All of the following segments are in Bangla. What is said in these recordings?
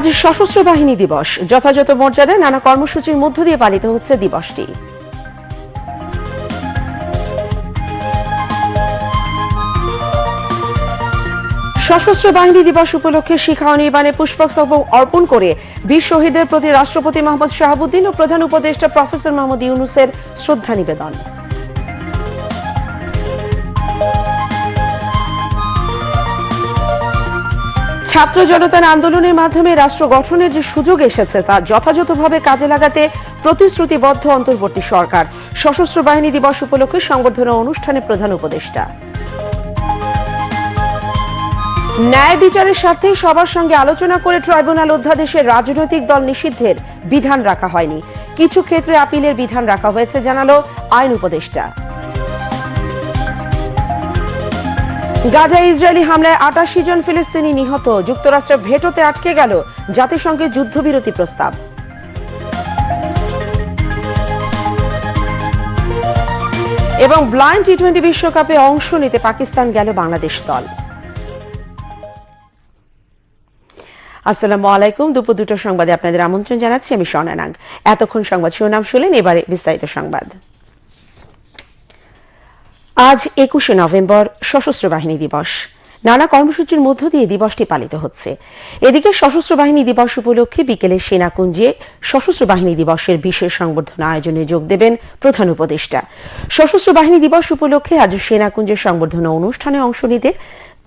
আজ সশস্ত্র বাহিনী দিবস। যথাযথ মর্যাদায় নানা কর্মসূচির মধ্য দিয়ে পালিত হচ্ছে দিবসটি। সশস্ত্র বাহিনী দিবস উপলক্ষে শিখা অনির্বাণে পুষ্পস্তবক অর্পণ করে বীর শহীদের প্রতি রাষ্ট্রপতি মোহাম্মদ শাহাবুদ্দিন ও প্রধান উপদেষ্টা প্রফেসর মোহাম্মদ ইউনুসের শ্রদ্ধা নিবেদন। ছাত্র জনতার আন্দোলনের মাধ্যমে রাষ্ট্র গঠনের যে সুযোগ এসেছে তা যথাযথভাবে কাজে লাগাতে প্রতিশ্রুতিবদ্ধ অন্তর্বর্তী সরকার। সশস্ত্র বাহিনী দিবস উপলক্ষে সংবর্ধনা অনুষ্ঠানে প্রধান উপদেষ্টা। ন্যায় বিচারের স্বার্থে সবার সঙ্গে আলোচনা করে ট্রাইব্যুনাল অধ্যাদেশের রাজনৈতিক দল নিষিদ্ধের বিধান রাখা হয়নি। কিছু ক্ষেত্রে আপিলের বিধান রাখা হয়েছে, জানালো আইন উপদেষ্টা। গাজায় ইসরায়েলি হামলায় আটাশি জন ফিলিস্তিনি নিহত। যুক্তরাষ্ট্রের ভেটোতে আটকে গেল জাতিসংঘের যুদ্ধবিরতি প্রস্তাব। এবং ব্লাইন্ড টি টোয়েন্টি বিশ্বকাপে অংশ নিতে পাকিস্তান গেল বাংলাদেশ দল। আসসালামু আলাইকুম। দুপুর দুটো সংবাদে আপনাদের আমন্ত্রণ জানাচ্ছি, আমি স্বর্ণানাগ এতক্ষণ সংবাদ শিরোনাম শুনলেন, এবারে বিস্তারিত সংবাদ। আজ একুশে নভেম্বর সশস্ত্র বাহিনী দিবস। নানা কর্মসূচির মধ্য দিয়ে দিবসটি পালিত হচ্ছে। এদিকে সশস্ত্র বাহিনী দিবস উপলক্ষে বিকেলে সেনাকুঞ্জে সশস্ত্র বাহিনী দিবসের বিশেষ সংবর্ধনা আয়োজনে যোগ দেবেন প্রধান উপদেষ্টা। সশস্ত্র বাহিনী দিবস উপলক্ষে আজ সেনাকুঞ্জের সংবর্ধনা অনুষ্ঠানে অংশ নিতে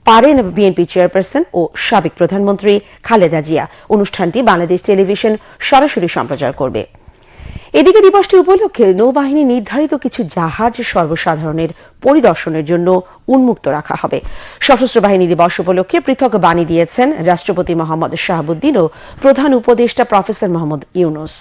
পারেন বিএনপি চেয়ারপারসন ও সাবেক প্রধানমন্ত্রী খালেদা জিয়া। অনুষ্ঠানটি বাংলাদেশ টেলিভিশন সরাসরি সম্প্রচার করবে। এদিকে দিবসটি উপলক্ষে নৌবাহিনী নির্ধারিত কিছু জাহাজ সর্বসাধারণের পরিদর্শনের জন্য উন্মুক্ত রাখা হবে। সশস্ত্র বাহিনী দিবস উপলক্ষে পৃথক বাণী দিয়েছেন রাষ্ট্রপতি মোহাম্মদ শাহাবুদ্দিন ও প্রধান উপদেষ্টা প্রফেসর মোহাম্মদ ইউনুস।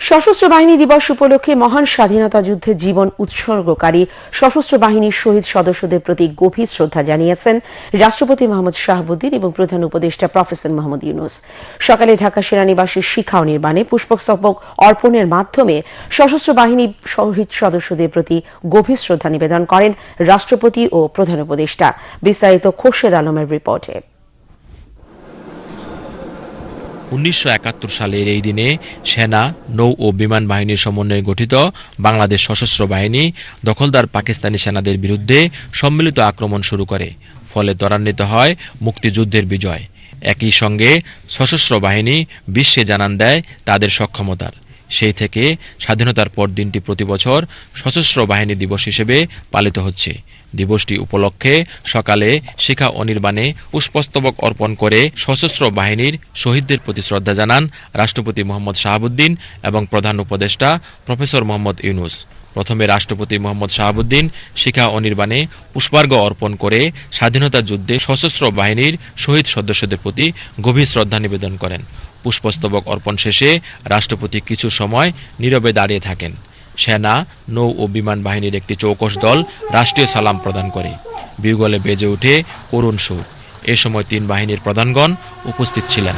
সশস্ত্র বাহিনী দিবস উপলক্ষে মহান স্বাধীনতা যুদ্ধে জীবন উৎসর্গকারী সশস্ত্র বাহিনীর শহীদ সদস্যদের প্রতি গভীর শ্রদ্ধা জানিয়েছেন রাষ্ট্রপতি মোহাম্মদ শাহাবুদ্দিন এবং প্রধান উপদেষ্টা প্রফেসর মোহাম্মদ ইউনুস। সকালে ঢাকা সেনানিবাসের শিখা নির্মাণে পুষ্পস্তবক অর্পণের মাধ্যমে সশস্ত্র বাহিনী শহীদ সদস্যদের প্রতি গভীর শ্রদ্ধা নিবেদন করেন রাষ্ট্রপতি ও প্রধান উপদেষ্টা। বিস্তারিত খোরশেদ আলমের রিপোর্টে। উনিশশো একাত্তর সালের এই দিনে সেনা, নৌ ও বিমান বাহিনীর সমন্বয়ে গঠিত বাংলাদেশ সশস্ত্র বাহিনী, দখলদার পাকিস্তানি সেনাদের বিরুদ্ধে সম্মিলিত আক্রমণ শুরু করে, ফলে ত্বরান্বিত হয় মুক্তিযুদ্ধের বিজয়। একই সঙ্গে সশস্ত্র বাহিনী বিশ্বে জানান দেয় তাদের সক্ষমতার। সেই থেকে স্বাধীনতার পর দিনটি প্রতি বছর সশস্ত্র বাহিনী দিবস হিসেবে পালিত হচ্ছে। দিবসটি উপলক্ষে সকালে শিখা অনির্বাণে পুষ্পস্তবক অর্পণ করে সশস্ত্র বাহিনীর শহীদদের প্রতি শ্রদ্ধা জানান রাষ্ট্রপতি মোহাম্মদ শাহাবুদ্দিন এবং প্রধান উপদেষ্টা প্রফেসর মোহাম্মদ ইউনুস। প্রথমে রাষ্ট্রপতি মোহাম্মদ শাহাবুদ্দিন শিখা অনির্বাণে পুষ্পার্ঘ্য অর্পণ করে স্বাধীনতা যুদ্ধে সশস্ত্র বাহিনীর শহীদ সদস্যদের প্রতি গভীর শ্রদ্ধা নিবেদন করেন। পুষ্পস্তবক অর্পণ শেষে রাষ্ট্রপতি কিছু সময় নীরবে দাঁড়িয়ে থাকেন। সেনা, নৌ ও বিমান বাহিনীর একটি চৌকস দল রাষ্ট্রীয় সালাম প্রদান করে। বিউগলে বেজে ওঠে করুণ সুর। এ সময় তিন বাহিনীর প্রধানগণ উপস্থিত ছিলেন।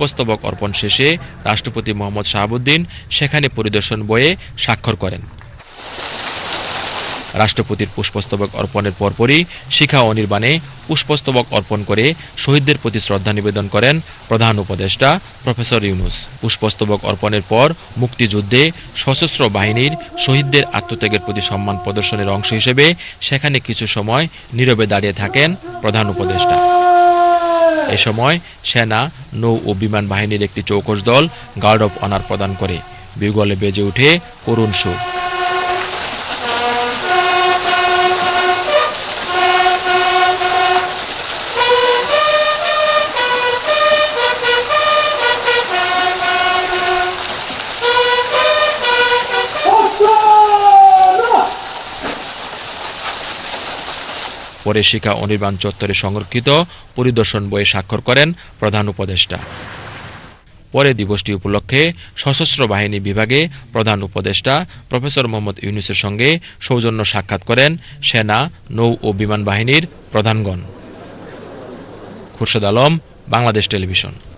পুষ্পস্তবক অর্পণ শেষে রাষ্ট্রপতি মোহাম্মদ শাহাবুদ্দিন সেখানে পরিদর্শন বয়ে স্বাক্ষর করেন। রাষ্ট্রপতির পুষ্পস্তবক অর্পণের পরপরই শিখা অনির্বাণে পুষ্পস্তবক অর্পণ করে শহীদদের প্রতি শ্রদ্ধা নিবেদন করেন প্রধান উপদেষ্টা প্রফেসর ইউনুস। পুষ্পস্তবক অর্পণের পর মুক্তিযুদ্ধে সশস্ত্র বাহিনীর শহীদদের আত্মত্যাগের প্রতি সম্মান প্রদর্শনের অংশ হিসেবে সেখানে কিছু সময় নীরবে দাঁড়িয়ে থাকেন প্রধান উপদেষ্টা। এ সময় সেনা, নৌ ও বিমান বাহিনীর একটি চৌকস দল গার্ড অফ অনার প্রদান করে। বিগলে বেজে ওঠে করুণ সুর পরে শিখা অনির্বাণ চত্বরে সংরক্ষিত পরিদর্শন বইয়ে স্বাক্ষর করেন প্রধান উপদেষ্টা। পরে দিবসটি উপলক্ষে সশস্ত্র বাহিনী বিভাগে প্রধান উপদেষ্টা প্রফেসর মোহাম্মদ ইউনুসের সঙ্গে সৌজন্য সাক্ষাৎ করেন সেনা, নৌ ও বিমান বাহিনীর প্রধানগণ। খুরশেদ আলম, বাংলাদেশ টেলিভিশন।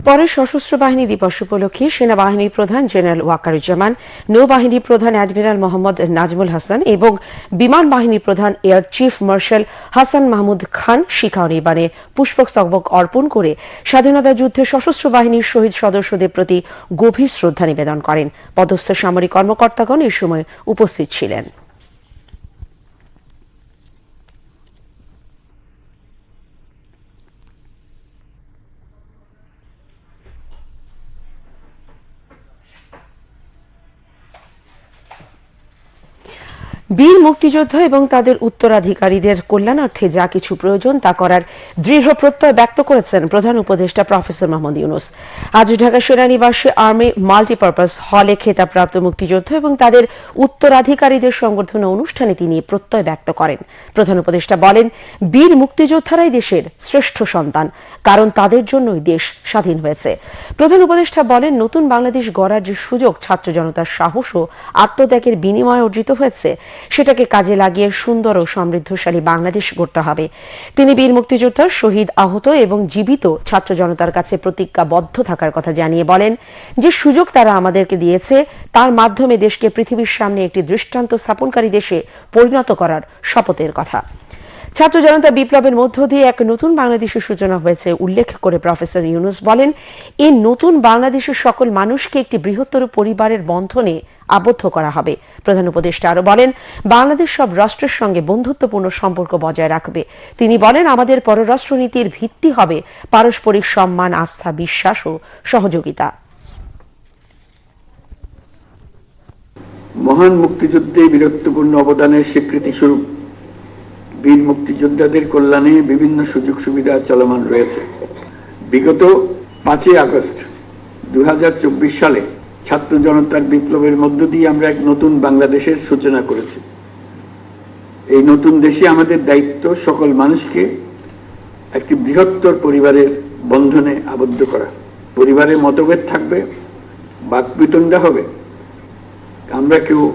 পরে সশস্ত্র বাহিনী দিবস উপলক্ষে সেনাবাহিনীর প্রধান জেনারেল ওয়াকারুজ্জামান নৌবাহিনী প্রধান অ্যাডমিরাল মোহাম্মদ নাজমুল হাসান এবং বিমান বাহিনী প্রধান air chief marshal Hasan Mahmud Khan শিখাও নির্বাণে পুষ্পস্তবক অর্পণ করে স্বাধীনতা যুদ্ধে সশস্ত্র বাহিনীর শহীদ সদস্যদের প্রতি গভীর শ্রদ্ধা নিবেদন করেন। পদস্থ সামরিক কর্মকর্তাগণ এ সময় উপস্থিত ছিলেন। বীর মুক্তিযোদ্ধা এবং তাদের উত্তরাধিকারীদের কল্যাণার্থে যা কিছু প্রয়োজন তা করার দৃঢ় প্রত্যয় ব্যক্ত করেছেন প্রধান উপদেষ্টা প্রফেসর মোহাম্মদ ইউনুস। আজ ঢাকা সেনানিবাসে আর্মি মাল্টিপারপাস হলে খেতাবপ্রাপ্ত মুক্তিযোদ্ধা এবং তাদের উত্তরাধিকারীদের সংবর্ধনা অনুষ্ঠানে তিনি প্রত্যয় ব্যক্ত করেন। প্রধান উপদেষ্টা বলেন, বীর মুক্তিযোদ্ধারাই দেশের শ্রেষ্ঠ সন্তান, কারণ তাদের জন্যই দেশ স্বাধীন হয়েছে। প্রধান উপদেষ্টা বলেন, নতুন বাংলাদেশ গড়ার যে সুযোগ ছাত্র জনতার সাহস ও আত্মত্যাগের বিনিময়ে অর্জিত হয়েছে সেটাকে কাজে লাগিয়ে সুন্দর ও সমৃদ্ধশালী বাংলাদেশ গড়তে হবে। তিনি বীর মুক্তিযোদ্ধা, শহীদ আহত এবং জীবিত ছাত্র জনতার কাছে প্রতিজ্ঞাবদ্ধ থাকার কথা জানিয়ে বলেন যে সুযোগ তারা আমাদেরকে দিয়েছে, তার মাধ্যমে দেশকে পৃথিবীর সামনে একটি দৃষ্টান্ত স্থাপনকারী দেশে পরিণত করার শপথের কথা। ছাত্র জনতা বিপ্লবের মধ্য দিয়ে এক নতুন বাংলাদেশের সূচনা হয়েছে, উল্লেখ করে প্রফেসর ইউনুস বলেন এই নতুন বাংলাদেশের সকল মানুষকে একটি বৃহত্তর পরিবারের বন্ধনে আবদ্ধ করা হবে। প্রধান উপদেষ্টা আরও বলেন, বাংলাদেশ সব রাষ্ট্রের সঙ্গে বন্ধুত্বপূর্ণ সম্পর্ক বজায় রাখবে। তিনি বলেন, আমাদের পররাষ্ট্রনীতির ভিত্তি হবে পারস্পরিক সম্মান, আস্থা, বিশ্বাস ও সহযোগিতা। মহান মুক্তিযুদ্ধে বীরত্বপূর্ণ অবদানের স্বীকৃতি স্বরূপ বীর মুক্তিযোদ্ধাদের কল্যাণে বিভিন্ন সুযোগ সুবিধা চলমান রয়েছে। বিগত পাঁচই আগস্ট দুই হাজার চব্বিশ সালে ছাত্র জনতার বিপ্লবের মধ্য দিয়ে আমরা এক নতুন বাংলাদেশের সূচনা করেছি। এই নতুন দেশে আমাদের দায়িত্ব সকল মানুষকে একটি বৃহত্তর পরিবারের বন্ধনে আবদ্ধ করা। পরিবারে মতভেদ থাকবে, বাকবিতণ্ডা হবে। আমরা কেউ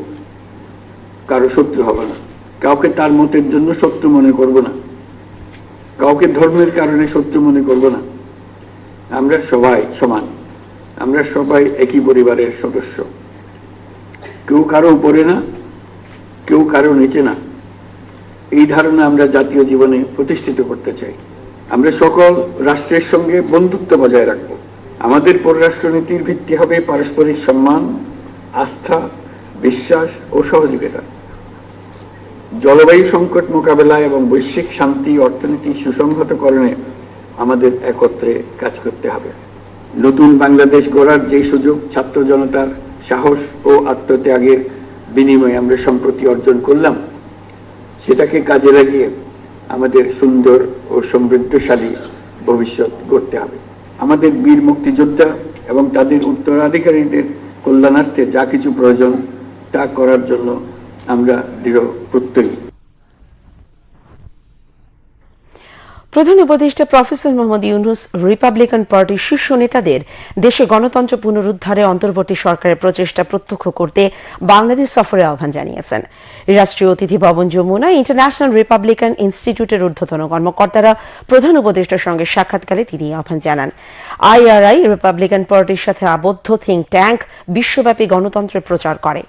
কারও শত্রু হব না। কাউকে তার মতের জন্য শত্রু মনে করব না। কাউকে ধর্মের কারণে শত্রু মনে করব না। আমরা সবাই সমান। আমরা সবাই একই পরিবারের সদস্য। কেউ কারও উপরে না, কেউ কারও নিচে না। এই ধারণা আমরা জাতীয় জীবনে প্রতিষ্ঠিত করতে চাই। আমরা সকল রাষ্ট্রের সঙ্গে বন্ধুত্ব বজায় রাখব। আমাদের পররাষ্ট্রনীতির ভিত্তি হবে পারস্পরিক সম্মান, আস্থা, বিশ্বাস ও সহযোগিতা। জলবায়ু সংকট মোকাবেলা এবং বৈশ্বিক শান্তি অর্থনীতি সুসংহতকরণে আমাদের একত্রে কাজ করতে হবে। নতুন বাংলাদেশ গড়ার যে সুযোগ, ছাত্র জনতার সাহস ও আত্মত্যাগের বিনিময়ে আমরা সম্প্রতি অর্জন করলাম, সেটাকে কাজে লাগিয়ে আমাদের সুন্দর ও সমৃদ্ধশালী ভবিষ্যৎ গড়তে হবে। আমাদের বীর মুক্তিযোদ্ধা এবং তাদের উত্তরাধিকারীদের কল্যাণার্থে যা কিছু প্রয়োজন তা করার জন্য আমরা দৃঢ় প্রত্যয়ী প্রধান উপদেষ্টা প্রফেসর মোহাম্মদ ইউনুস রিপাবলিকান পার্টির শীর্ষ নেতাদের দেশে গণতন্ত্র পুনরুদ্ধারে অন্তর্বর্তী সরকারের প্রচেষ্টা প্রত্যক্ষ করতে বাংলাদেশ সফরে আহ্বান জানিয়েছেন। রাষ্ট্রীয় অতিথি ভবন যমুনায় ইন্টারন্যাশনাল রিপাবলিকান ইনস্টিটিউটের ঊর্ধ্বতন কর্মকর্তারা প্রধান উপদেষ্টার সঙ্গে সাক্ষাৎকালে তিনি আহ্বান জানান। আইআরআই, রিপাবলিকান পার্টির সাথে আবদ্ধ থিঙ্ক ট্যাঙ্ক, বিশ্বব্যাপী গণতন্ত্রের প্রচার করে।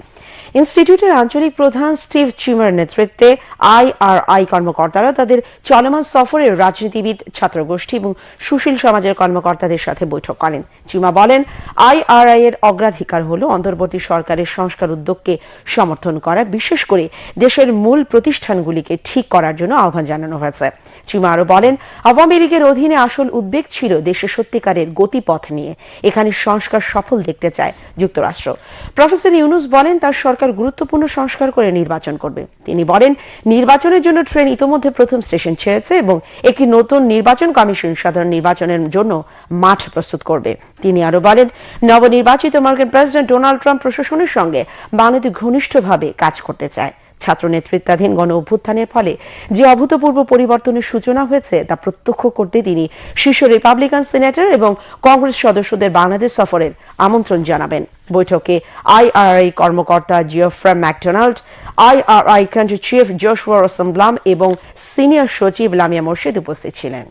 ইনস্টিটিউটের আঞ্চলিক প্রধান স্টিভ চিমার নেতৃত্বে আইআরআই কর্মকর্তারা তাদের চলমান সফরে রাজনীতিবিদ, ছাত্রগোষ্ঠী এবং সুশীল সমাজের কর্মকর্তাদের সাথে বৈঠক করেন। চিমা বলেন, আইআরআই এর অগ্রাধিকার হল অন্তর্বর্তী সরকারের সংস্কার উদ্যোগকে সমর্থন করা, বিশেষ করে দেশের মূল প্রতিষ্ঠানগুলিকে ঠিক করার জন্য আহ্বান জানানো হয়েছে। চিমা আরও বলেন, আওয়ামী লীগের অধীনে আসল উদ্বেগ ছিল দেশের সত্যিকারের গতিপথ নিয়ে। এখানে সংস্কার সফল দেখতে চায় যুক্তরাষ্ট্র। প্রফেসর ইউনুস বলেন, তার সরকার গুরুত্বপূর্ণ সংস্কার করে নির্বাচন করবে। তিনি বলেন, নির্বাচনের জন্য ট্রেন ইতোমধ্যে প্রথম স্টেশন ছেড়েছে এবং একটি নতুন নির্বাচন কমিশন সাধারণ নির্বাচনের জন্য মাঠ প্রস্তুত করবে। তিনি আরও বলেন, নবনির্বাচিত মার্কিন প্রেসিডেন্ট ডোনাল্ড ট্রাম্প প্রশাসনের সঙ্গে বাংলাদেশ ঘনিষ্ঠভাবে কাজ করতে চায়। ছাত্র নেতৃত্বাধীন গণ অভ্যুত্থানের ফলে যে অভূতপূর্ব পরিবর্তনের সূচনা হয়েছে তা প্রত্যক্ষ করতে তিনি শীর্ষ রিপাবলিকান সিনেটর এবং কংগ্রেস সদস্যদের বাংলাদেশ সফরের আমন্ত্রণ জানাবেন। বৈঠকে আইআরআই কর্মকর্তা Geoffrey McDonald, IRI country chief Joshua Rosenblum এবং সিনিয়র সচিব লামিয়া মোর্শেদ উপস্থিত ছিলেন।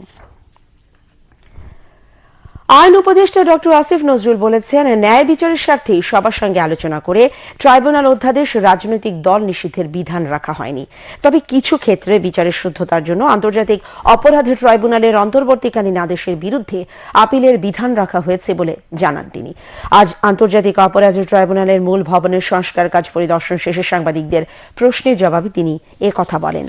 আইন উপদেষ্টা ডক্টর আসিফ নজরুল বলেছেন, ন্যায় বিচারের স্বার্থে সবার সঙ্গে আলোচনা করে ট্রাইব্যুনাল অধ্যাদেশ রাজনৈতিক দল নিষিদ্ধের বিধান রাখা হয়নি। তবে কিছু ক্ষেত্রে বিচারের শুদ্ধতার জন্য আন্তর্জাতিক অপরাধ ট্রাইব্যুনালের অন্তর্বর্তীকালীন আদেশের বিরুদ্ধে আপিলের বিধান রাখা হয়েছে বলে জানান তিনি। আজ আন্তর্জাতিক অপরাধ ট্রাইব্যুনালের মূল ভবনের সংস্কার কাজ পরিদর্শন শেষে সাংবাদিকদের প্রশ্নের জবাবে তিনি এ কথা বলেন।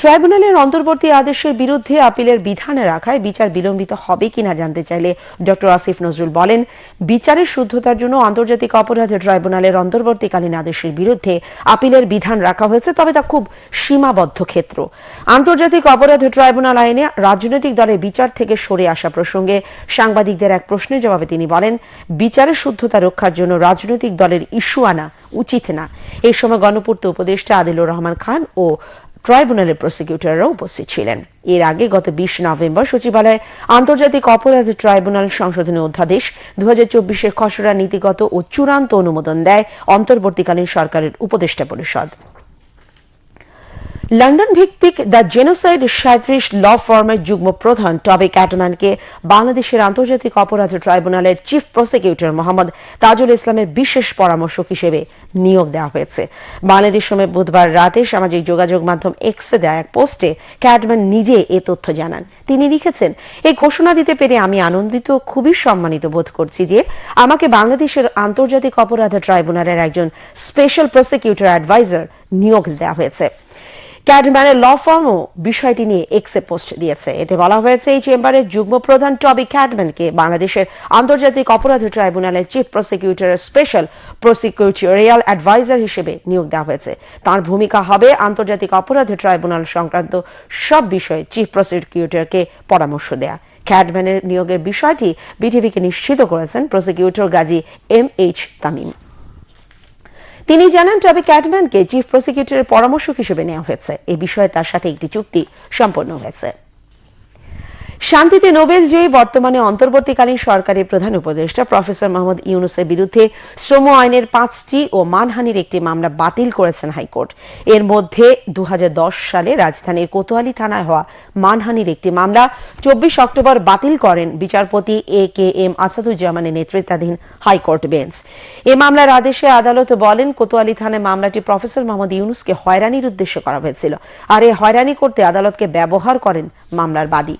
ট্রাইব্যুনালের অন্তর্বর্তী আদেশের বিরুদ্ধে আপিলের বিধান রাখায় বিচার বিলম্বিত হবে কিনা জানতে চাইলে ডক্টর আসিফ নজরুল বলেন, বিচারের শুদ্ধতার জন্য আন্তর্জাতিক অপরাধ ট্রাইব্যুনালের অন্তর্বর্তীকালীন আদেশের বিরুদ্ধে আপিলের বিধান রাখা হয়েছে, তবে তা খুব সীমাবদ্ধ ক্ষেত্র। আন্তর্জাতিক অপরাধ ট্রাইব্যুনাল আইনে রাজনৈতিক দলের বিচার থেকে সরে আসা প্রসঙ্গে সাংবাদিকদের এক প্রশ্নের জবাবে তিনি বলেন, বিচারের শুদ্ধতা রক্ষার জন্য রাজনৈতিক দলের ইস্যু আনা উচিত না। এই সময় গণপূর্ত উপদেষ্টা আদিলুর রহমান খান ও ট্রাইব্যুনালের প্রসিকিউটররা উপস্থিত ছিলেন। এর আগে গত বিশ নভেম্বর সচিবালয়ে আন্তর্জাতিক অপরাধ ট্রাইব্যুনাল সংশোধনী অধ্যাদেশ দু হাজার খসড়া নীতিগত ও চূড়ান্ত অনুমোদন দেয় অন্তর্বর্তীকালীন সরকারের উপদেষ্টা পরিষদ। লন্ডন ভিত্তিক দ্য জেনোসাইড সাঁত্রিশ ল ফার্মের যুগ্ম প্রধান টবে ক্যাটম্যানকে বাংলাদেশের আন্তর্জাতিক অপরাধ ট্রাইব্যুনালের চিফ প্রসিকিউটর মোহাম্মদ তাজুল ইসলামের বিশেষ পরামর্শক হিসেবে নিয়োগ দেওয়া হয়েছে। বাংলাদেশ সময় বুধবার রাতে সামাজিক যোগাযোগ মাধ্যম এক্সে দেওয়া এক পোস্টে ক্যাটম্যান নিজে এ তথ্য জানান। তিনি লিখেছেন এই ঘোষণা দিতে পেরে আমি আনন্দিত, খুবই সম্মানিত বোধ করছি যে আমাকে বাংলাদেশের আন্তর্জাতিক অপরাধ ট্রাইব্যুনালের একজন স্পেশাল প্রসিকিউটর অ্যাডভাইজার নিয়োগ দেওয়া হয়েছে। ক্যাডম্যানের ল ফার্মও বিষয়টি নিয়ে এক্সে পোস্ট দিয়েছে। এতে বলা হয়েছে, এই চেম্বারের যুগ্ম প্রধান টবি ক্যাডম্যানকে বাংলাদেশের আন্তর্জাতিক অপরাধ ট্রাইব্যুনালের চিফ প্রসিকিউটরের স্পেশাল প্রসিকিউটোরিয়াল অ্যাডভাইজার হিসেবে নিয়োগ দেওয়া হয়েছে। তার ভূমিকা হবে আন্তর্জাতিক অপরাধ ট্রাইব্যুনাল সংক্রান্ত সব বিষয়ে চিফ প্রসিকিউটরকে পরামর্শ দেয়া। ক্যাডম্যানের নিয়োগের বিষয়টি বিটিভিকে নিশ্চিত করেছেন prosecutor Gazi M H Tamim. তিনি জানান তবে ক্যাটম্যানকে চিফ প্রসিকিউটরের পরামর্শক হিসেবে নেওয়া হয়েছে। এ বিষয়ে তার সাথে একটি চুক্তি সম্পন্ন হয়েছে। শান্তিতে নোবেল জয়ী বর্তমানে অন্তর্বর্তীকালীন সরকারের প্রধান উপদেষ্টা প্রফেসর মোহাম্মদ ইউনুসের বিরুদ্ধে শ্রম আইনের পাঁচটি ও মানহানির একটি মামলা বাতিল করেছেন হাইকোর্ট। এর মধ্যে দু হাজার দশ সালে রাজধানীর কোতোয়ালি থানায় হওয়া মানহানির একটি মামলা চব্বিশ অক্টোবর বাতিল করেন বিচারপতি এ কে এম আসাদুজ্জামানের নেতৃত্বাধীন হাইকোর্ট বেঞ্চ। এ মামলার আদেশে আদালত বলেন, কোতোয়ালি থানায় মামলাটি প্রফেসর মোহাম্মদ ইউনুসকে হয়রানির উদ্দেশ্যে করা হয়েছিল। আর এ হয়রানি করতে আদালতকে ব্যবহার করেন মামলার বাদী।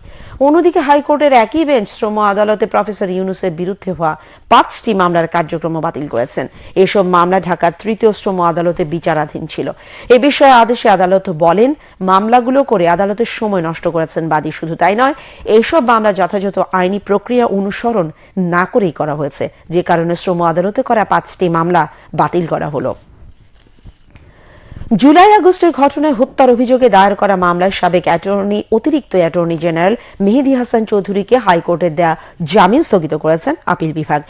অন্যদিকে হাইকোর্টের একই বেঞ্চ শ্রম আদালতে প্রফেসর ইউনুসের বিরুদ্ধে হওয়া পাঁচটি মামলার কার্যক্রম বাতিল করেছেন। এসব মামলা ঢাকার তৃতীয় শ্রম আদালতে বিচারাধীন ছিল। এ বিষয়ে আদেশে আদালত বলেন, মামলাগুলো করে আদালতের সময় নষ্ট করেছেন বাদী শুধু তাই নয় এইসব মামলা যথাযথ আইনি প্রক্রিয়া অনুসরণ না করেই করা হয়েছে। যে কারণে শ্রম আদালতে করা পাঁচটি মামলা বাতিল করা হলো। জুলাই আগস্টের ঘটনায় হত্যার অভিযোগে দায়ের করা মামলার সাবেক অ্যাটর্নি, অতিরিক্ত অ্যাটর্নি জেনারেল মেহেদি হাসান চৌধুরীকে হাইকোর্টের দেয়া জামিন স্থগিত করেছেন আপিল বিভাগ।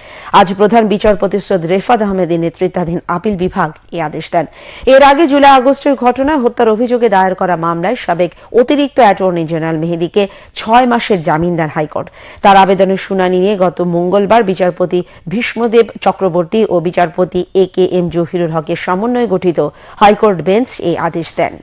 আজ প্রধান বিচারপতি সৈয়দ রেফাত আহমেদের নেতৃত্বাধীন আপিল বিভাগ এই আদেশ দেন। এর আগে জুলাই আগস্টের ঘটনায় হত্যার অভিযোগে দায়ের করা মামলায় সাবেক অতিরিক্ত অ্যাটর্নি জেনারেল মেহেদিকে ছয় মাসের জামিন দেন হাইকোর্ট। তার আবেদনের শুনানি নিয়ে গত মঙ্গলবার বিচারপতি ভীষ্মদেব চক্রবর্তী ও বিচারপতি এ কে এম জহিরুল হকের সমন্বয়ে গঠিত হাইকোর্ট বেঞ্চ এই আদেশ দেন।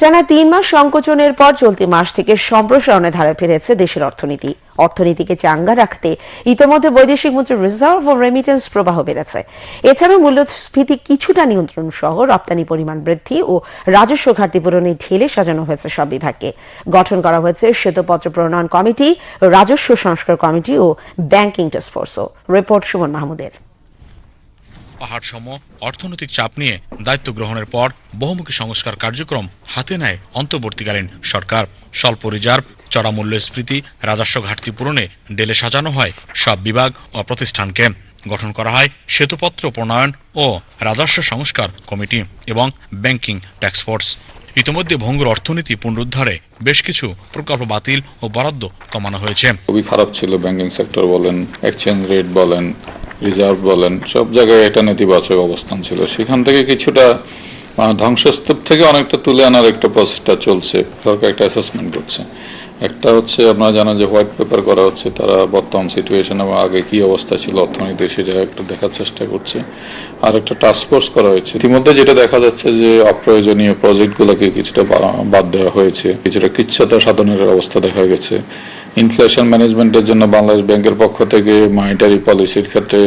টানা তিন মাস সংকোচনের পর চলতি মাস থেকে সম্প্রসারণের ধারা ফিরেছে দেশের অর্থনীতি। অর্থনীতিকে চাঙ্গা রাখতে ইতিমধ্যে বৈদেশিক মুদ্রার রিজার্ভ ও রেমিটেন্স প্রবাহ বেড়েছে। এছাড়াও মূল্যস্ফীতি কিছুটা নিয়ন্ত্রণ সহ রপ্তানি পরিমাণ বৃদ্ধি ও রাজস্ব ঘাটতি পূরণে ঢেলে সাজানো হয়েছে সব বিভাগকে। গঠন করা হয়েছে শ্বেতপত্র প্রণয়ন কমিটি, রাজস্ব সংস্কার কমিটি ও ব্যাংকিং টাস্কফোর্সও রিপোর্ট সুমন মাহমুদের। পাহাড় সম অর্থনৈতিক চাপ নিয়ে দায়িত্ব গ্রহণের পর বহুমুখী সংস্কার কার্যক্রম হাতে নেয় অন্তর্বর্তীকালীন সরকার। স্বল্প রিজার্ভ চড়া মূল্যস্ফীতি রাজস্ব ঘাটতি পূরণে ডেলে সাজানো হয় সব বিভাগ ও প্রতিষ্ঠানকে। গঠন করা হয় সেতুপত্র প্রণয়ন ও রাজস্ব সংস্কার কমিটি এবং ব্যাংকিং ট্যাক্সফোর্স ইতিমধ্যে ভঙ্গুর অর্থনীতি পুনরুদ্ধারে বেশ কিছু প্রকল্প বাতিল ও বরাদ্দ কমানো হয়েছে। খুবই খারাপ ছিল ব্যাংকিং সেক্টর বলেন এক্সচেঞ্জ রেট বলেন রিজার্ভ বলেন সব জায়গায় এটা নেতিবাচক অবস্থান ছিল। সেখান থেকে কিছুটা আহ, ধ্বংসস্তূপ থেকে অনেকটা তুলে আনার একটা প্রচেষ্টা চলছে সরকার একটা অ্যাসেসমেন্ট করছে। একটা হচ্ছে আপনারা জানেন যে হোয়াইট পেপার করা হচ্ছে তারা বর্তমান সিচুয়েশন এবং আগে কি অবস্থা ছিল অর্থনীতি সেটা একটু দেখার চেষ্টা করছে। আর একটা টাস্ক ফোর্স করা হয়েছে। ইতিমধ্যে যেটা দেখা যাচ্ছে যে অপ্রয়োজনীয় প্রজেক্টগুলোকে কিছুটা বাদ দেওয়া হয়েছে কিছুটা কৃচ্ছতা সাধনের অবস্থা দেখা গেছে। ইনফ্লেশন ম্যানেজমেন্টের জন্য বাংলাদেশ ব্যাংকের পক্ষ থেকে মনিটারি পলিসির ক্ষেত্রে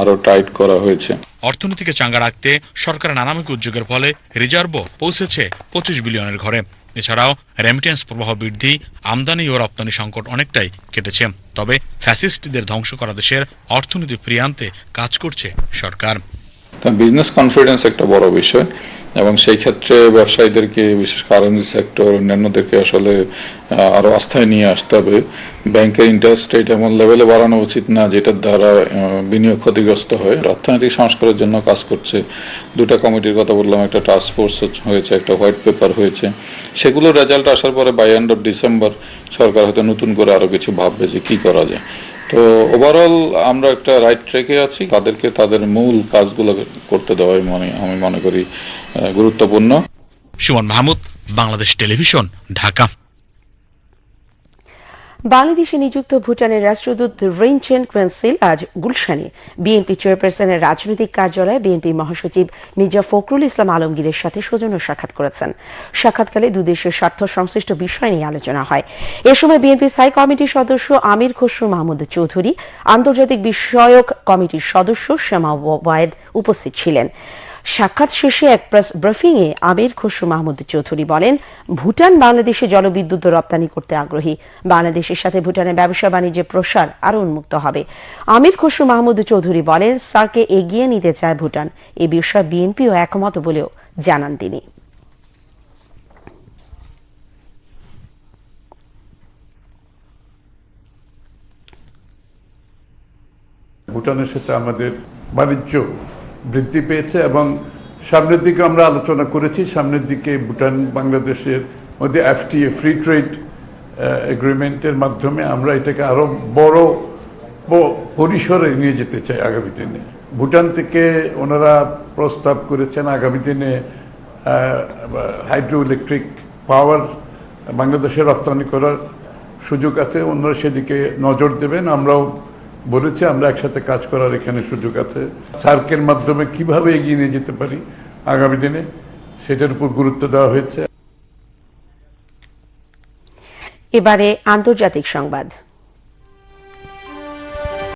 আরও টাইট করা হয়েছে। অর্থনীতিকে চাঙ্গা রাখতে সরকারের নানামুখী উদ্যোগের ফলে রিজার্ভও পৌঁছেছে পঁচিশ বিলিয়নের ঘরে। এছাড়াও রেমিটেন্স প্রবাহ বৃদ্ধি আমদানি ও রপ্তানি সংকট অনেকটাই কেটেছে। তবে ফ্যাসিস্টদের ধ্বংস করা দেশের অর্থনীতি ফিরিয়ে আনতে কাজ করছে সরকার। বিজনেস কনফিডেন্স একটা বড় বিষয়। এবং সেই ক্ষেত্রে ব্যবসায়ীদেরকে, বিশেষ করে আরএনজি সেক্টর অন্যান্যদেরকে আসলে আরও আস্থায় নিয়ে আসতে হবে। ব্যাংকের ইন্টারেস্ট রেট এমন লেভেলে বাড়ানো উচিত না, যেটার দ্বারা বিনিয়োগ ক্ষতিগ্রস্ত হয়। অর্থনৈতিক সংস্কারের জন্য কাজ করছে। দুটা কমিটির কথা বললাম, একটা টাস্ক ফোর্স হয়েছে, একটা হোয়াইট পেপার হয়েছে। সেগুলোর রেজাল্ট আসার পরে বাই এন্ড অফ ডিসেম্বর সরকার হয়তো নতুন করে আরও কিছু ভাববে যে কী করা যায়। তো ওভারঅল আমরা একটা রাইট ট্রেকে আছি। তাদেরকে তাদের মূল কাজগুলো করতে দেওয়াই মনে, আমি মনে করি গুরুত্বপূর্ণ। সুমন মাহমুদ, বাংলাদেশ টেলিভিশন, ঢাকা। বাংলাদেশে নিযুক্ত ভুটানের রাষ্ট্রদূত রিনচেন কোয়েন্সিল আজ গুলশানে। বিএনপি চেয়ারপারসনের রাজনৈতিক কার্যালয়ে বিএনপি মহাসচিব মির্জা ফখরুল ইসলাম আলমগীরের সাথে সৌজন্য সাক্ষাৎ করেছেন। সাক্ষাৎকালে দুদেশের স্বার্থ সংশ্লিষ্ট বিষয় নিয়ে আলোচনা হয়। এ সময় বিএনপি স্থায়ী কমিটির সদস্য আমির খসরু মাহমুদ চৌধুরী, আন্তর্জাতিক বিষয়ক কমিটির সদস্য শ্যামা ওয়ায়েদ উপস্থিত ছিলেন। সাক্ষাৎ শেষে এক প্রেস ব্রিফিংয়ে আমির খসরু মাহমুদ চৌধুরী বলেন, ভুটান বাংলাদেশে জলবিদ্যুৎ রপ্তানি করতে আগ্রহী। বাংলাদেশের সাথে ভুটানের ব্যবসা বাণিজ্যের প্রসার আরও উন্মুক্ত হবে। আমির খসরু মাহমুদ চৌধুরী বলেন, সার্কে এগিয়ে নিতে চায় ভুটান। এ বিষয়ে বিএনপিও একমত বলেও জানান তিনি। ভুটানের সাথে আমাদের বাণিজ্য বৃদ্ধি পেয়েছে এবং সামনের দিকে আমরা আলোচনা করেছি। সামনের দিকে ভুটান, বাংলাদেশের মধ্যে এফটিএ ফ্রি ট্রেড এগ্রিমেন্টের মাধ্যমে আমরা এটাকে আরও বড় পরিসরে নিয়ে যেতে চাই আগামী দিনে। ভুটান থেকে ওনারা প্রস্তাব করেছেন আগামী দিনে হাইড্রো ইলেকট্রিক পাওয়ার বাংলাদেশে রপ্তানি করার সুযোগ আছে। ওনারা সেদিকে নজর দেবেন। আমরাও বলেছি, আমরা একসাথে কাজ করার এখানে সুযোগ আছে। সার্কের মাধ্যমে কীভাবে এগিয়ে নিয়ে যেতে পারি আগামী দিনে, সেটার উপর গুরুত্ব দেওয়া হয়েছে। এবারে আন্তর্জাতিক সংবাদ।